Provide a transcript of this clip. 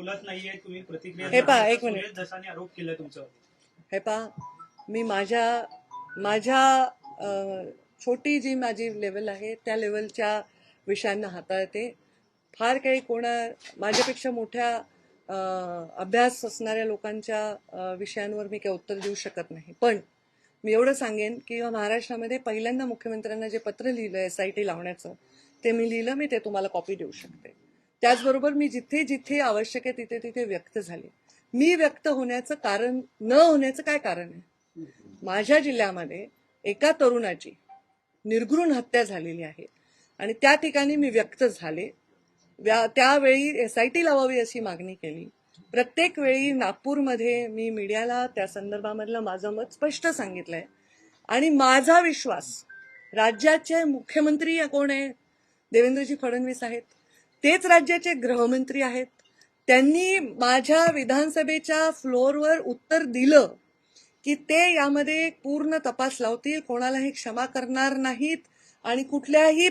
बोलत नाहीये तुम्ही प्रतिक्रिया हे पहा. एक मिनिट. दसानी आरोप केलाय तुमच्यावर हे पहा मी माझ्या माझ्या अ, छोटी जी माझी लेवल आहे त्या लेवलच्या विषयांना हाताळते फार काही कोणा माझ्यापेक्षा मोठ्या अ, अभ्यास असणाऱ्या लोकांच्या अ, विषयांवर मी काही उत्तर देऊ शकत नाही पण मी एवढं सांगेन की महाराष्ट्रामध्ये पहिल्यांदा मुख्यमंत्र्यांना जे पत्र लिहिलं एस आय टी लावण्याचं ते मी लिहिलं मी ते तुम्हाला कॉपी देऊ शकते त्याचबरोबर मी जिथे जिथे आवश्यक आहे तिथे तिथे व्यक्त झाले. मी व्यक्त होण्याचं कारण न होण्याचं काय कारण आहे? माझ्या जिल्ह्यामध्ये एका तरुणाची निर्घृण हत्या झालेली आहे आणि त्या ठिकाणी मी व्यक्त झाले. व्या- त्यावेळी एस आय टी लावावी अशी मागणी केली. प्रत्येक वेळी नागपूरमध्ये मी मीडियाला त्या संदर्भामधलं माझं मत स्पष्ट सांगितलंय. आणि माझा विश्वास राज्याचे मुख्यमंत्री कोण आहे? देवेंद्रजी फडणवीस आहेत. तेच राज्याचे गृहमंत्री आहेत. त्यांनी माझ्या विधानसभेच्या फ्लोअरवर उत्तर दिलं की ते यामध्ये पूर्ण तपास लावतील कोणालाही क्षमा करणार नाहीत आणि कुठल्याही